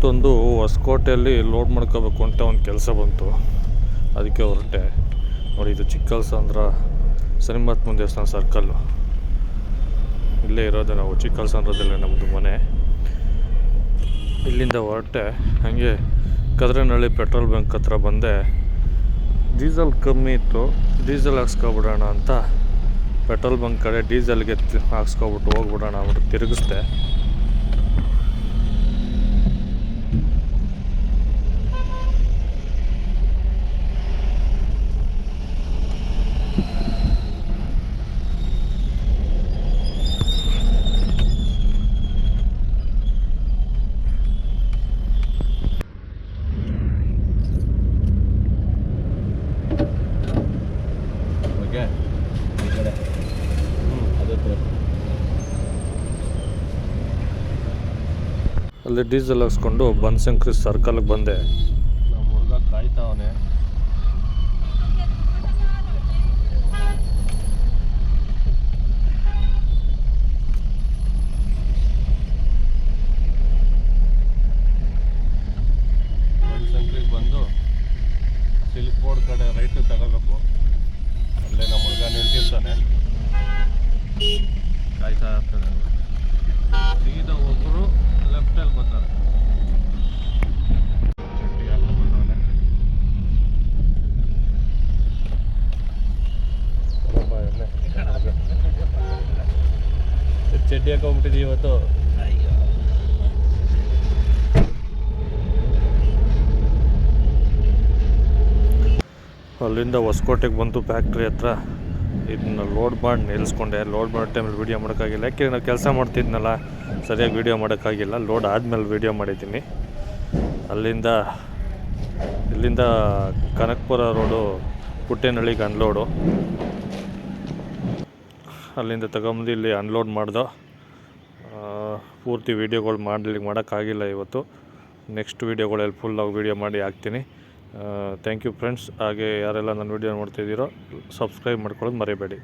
ಇವತ್ತೊಂದು ಹೊಸಕೋಟೆಯಲ್ಲಿ ಲೋಡ್ ಮಾಡ್ಕೋಬೇಕು ಅಂತ ಒಂದು ಕೆಲಸ ಬಂತು. ಅದಕ್ಕೆ ಹೊರಟೆ. ನೋಡಿ, ಇದು ಚಿಕ್ಕಲ್ಸಂದ್ರ ಮುಂದೆ ದೇವಸ್ಥಾನ ಸರ್ಕಲ್ಲು ಇಲ್ಲೇ ಇರೋದು ನಾವು ಚಿಕ್ಕಲ್ಸಂದ್ರದಲ್ಲೇ ನಮ್ಮದು ಮನೆ. ಇಲ್ಲಿಂದ ಹೊರಟೆ. ಹಾಗೆ ಕದ್ರನಹಳ್ಳಿ ಪೆಟ್ರೋಲ್ ಬಂಕ್ ಹತ್ರ ಬಂದೆ. ಡೀಸೆಲ್ ಕಮ್ಮಿ ಇತ್ತು. ಡೀಸೆಲ್ ಹಾಕ್ಸ್ಕೊಬಿಡೋಣ ಅಂತ ಪೆಟ್ರೋಲ್ ಬಂಕ್ ಕಡೆ ಡೀಸೆಲ್ಗೆ ಹಾಕ್ಸ್ಕೊಬಿಟ್ಟು ಹೋಗ್ಬಿಡೋಣ ಅಂದ್ಬಿಟ್ಟು ತಿರುಗಿಸ್ದೆ. ಅಲ್ಲಿ ಡೀಸೆಲ್ ಹಾಕ್ಸ್ಕೊಂಡು ಬನ್ಸಂಕ್ರಿ ಸರ್ಕಲ್ಗೆ ಬಂದೆ. ನಮ್ಮ ಹುಡುಗ ಕಾಯ್ತಾವನೆ ಬನಶಂಕರಿಗೆ ಬಂದು ಸಿಲ್ಕ್ ಬೋರ್ಡ್ ಕಡೆ ರೈಟ್ ತಗೋಬೇಕು. ಅಲ್ಲೇ ನಮ್ಮ ಹುಡುಗ ನಿಂತಿರ್ತಾನೆ. ಕಾಯ್ತಾ ಇರ್ತಾನೆ. ಒಬ್ಬರು ಲೆಫ್ಟಲ್ಲಿ ಬರ್ತಾರೆ. ಚಡ್ಡಿ ಹಾಕೊಂಡ್ಬಿಟ್ಟಿದ್ದೀವಿ ಇವತ್ತು. ಅಲ್ಲಿಂದ ಹೊಸಕೋಟೆಗೆ ಬಂತು ಫ್ಯಾಕ್ಟ್ರಿ ಹತ್ರ. ಇದನ್ನ ಲೋಡ್ ಮಾಡಿ ನಿಲ್ಲಿಸ್ಕೊಂಡೆ ಲೋಡ್ ಮಾಡೋ ಟೈಮಲ್ಲಿ ವೀಡಿಯೋ ಮಾಡೋಕ್ಕಾಗಿಲ್ಲ. ಯಾಕೆ ನಾನು ಕೆಲಸ ಮಾಡ್ತಿದ್ನಲ್ಲ. ಸರಿಯಾಗಿ ವೀಡಿಯೋ ಮಾಡೋಕ್ಕಾಗಿಲ್ಲ. ಲೋಡ್ ಆದಮೇಲೆ ವೀಡಿಯೋ ಮಾಡಿದ್ದೀನಿ. ಅಲ್ಲಿಂದ, ಇಲ್ಲಿಂದ ಕನಕಪುರ ರೋಡು ಪುಟ್ಟೇನಹಳ್ಳಿಗೆ ಅನ್ಲೋಡು ಅಲ್ಲಿಂದ ತಗೊಂಬಂದು ಇಲ್ಲಿ ಅನ್ಲೋಡ್ ಮಾಡ್ದೋ ಪೂರ್ತಿ ವೀಡಿಯೋಗಳು ಮಾಡಲಿಕ್ಕೆ ಮಾಡೋಕ್ಕಾಗಿಲ್ಲ ಇವತ್ತು. ನೆಕ್ಸ್ಟ್ ವೀಡಿಯೋಗಳಲ್ಲಿ ಫುಲ್ಲಾಗಿ ವೀಡಿಯೋ ಮಾಡಿ ಹಾಕ್ತೀನಿ. ಥ್ಯಾಂಕ್ ಯು ಫ್ರೆಂಡ್ಸ್ ಹಾಗೆ ಯಾರೆಲ್ಲ ನನ್ನ ವೀಡಿಯೋ ನೋಡ್ತಿದ್ದೀರೋ ಸಬ್ಸ್ಕ್ರೈಬ್ ಮಾಡ್ಕೊಳ್ಳೋದು ಮರಿಬೇಡಿ.